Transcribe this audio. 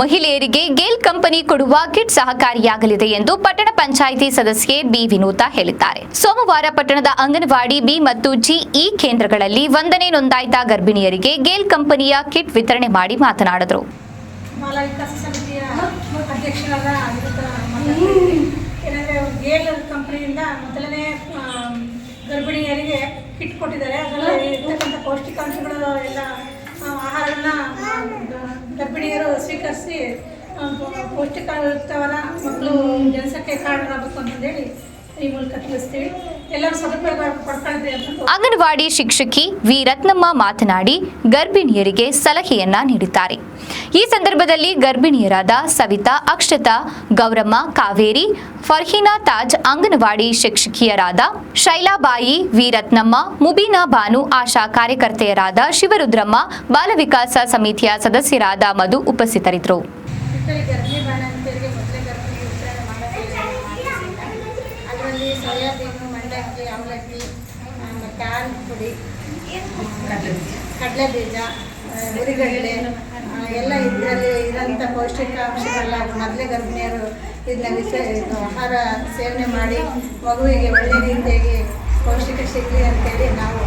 ಮಹಿಳೆಯರಿಗೆ ಗೇಲ್ ಕಂಪನಿ ಕೊಡುವ ಕಿಟ್ ಸಹಕಾರಿಯಾಗಲಿದೆ ಎಂದು ಪಟ್ಟಣ ಪಂಚಾಯಿತಿ ಸದಸ್ಯೆ ಬಿ ವಿನೂತಾ ಹೇಳಿದ್ದಾರೆ. ಸೋಮವಾರ ಪಟ್ಟಣದ ಅಂಗನವಾಡಿ ಬಿ ಮತ್ತು ಜಿಇ ಕೇಂದ್ರಗಳಲ್ಲಿ ಒಂದನೇ ನೋಂದಾಯಿತ ಗರ್ಭಿಣಿಯರಿಗೆ ಗೇಲ್ ಕಂಪನಿಯ ಕಿಟ್ ವಿತರಣೆ ಮಾಡಿ ಮಾತನಾಡಿದರು. ಗರ್ಭಿಣಿಯರಿಗೆ ಕಿಟ್ ಕೊಟ್ಟಿದ್ದಾರೆ. ಅದರಲ್ಲಿ ಇರ್ತಕ್ಕಂಥ ಪೌಷ್ಟಿಕಾಂಶಗಳು ಎಲ್ಲ ಗರ್ಭಿಣಿಯರು ಸ್ವೀಕರಿಸಿ ಪೌಷ್ಟಿಕಯುಕ್ತವರ ಮಕ್ಕಳು ಜನಸಂಖ್ಯೆ ಕಾರಣರಾಗಬೇಕು ಅಂತಂದೇಳಿ ಈ ಮೂಲಕ ತಿಳಿಸ್ತೀವಿ ಎಲ್ಲರೂ ಸದುಪಯೋಗ ಪಡ್ಕೊಳ್ಳಿ ಅಂತ ಅಂಗನವಾಡಿ ಶಿಕ್ಷಕಿ ವಿ. ರತ್ನಮ್ಮ ಮಾತನಾಡಿ ಗರ್ಭಿಣಿಯರಿಗೆ ಸಲಹೆಯನ್ನ ನೀಡುತ್ತಾರೆ ಈ ಸಂದರ್ಭದಲ್ಲಿ ಗರ್ಭಿಣಿಯರಾದ ಸವಿತಾ ಅಕ್ಷತಾ ಗೌರಮ್ಮ ಕಾವೇರಿ ಫರ್ಹೀನಾ ತಾಜ್ ಅಂಗನವಾಡಿ ಶಿಕ್ಷಕಿಯರಾದ ಶೈಲಾಬಾಯಿ ವಿ. ರತ್ನಮ್ಮ ಮುಬೀನಾ ಬಾನು ಆಶಾ ಕಾರ್ಯಕರ್ತೆಯರಾದ ಶಿವರುದ್ರಮ್ಮ ಬಾಲವಿಕಾಸ ಸಮಿತಿಯ ಸದಸ್ಯರಾದ ಮಧು ಉಪಸ್ಥಿತರಿದ್ದರು. ಸೋಯಾಬೀನು, ಮಂಡಕ್ಕಿ ಅವಲಕ್ಕಿ ಮತ್ತು ಹಾಲು ಪುಡಿ ಕಡಲೆ ಬೀಜ ಹುರಿಗಡಲೆ ಎಲ್ಲ ಇದರಲ್ಲಿ ಇರೋಂಥ ಪೌಷ್ಟಿಕಾಂಶಗಳನ್ನ ಮೊದಲೇ ಗರ್ಭಿಣಿಯರು ಇದನ್ನ ವಿಷ ಆಹಾರ ಸೇವನೆ ಮಾಡಿ ಮಗುವಿಗೆ ಒಳ್ಳೆ ರೀತಿಯಾಗಿ ಪೌಷ್ಟಿಕ ಸಿಗಲಿ ಅಂತೇಳಿ ನಾವು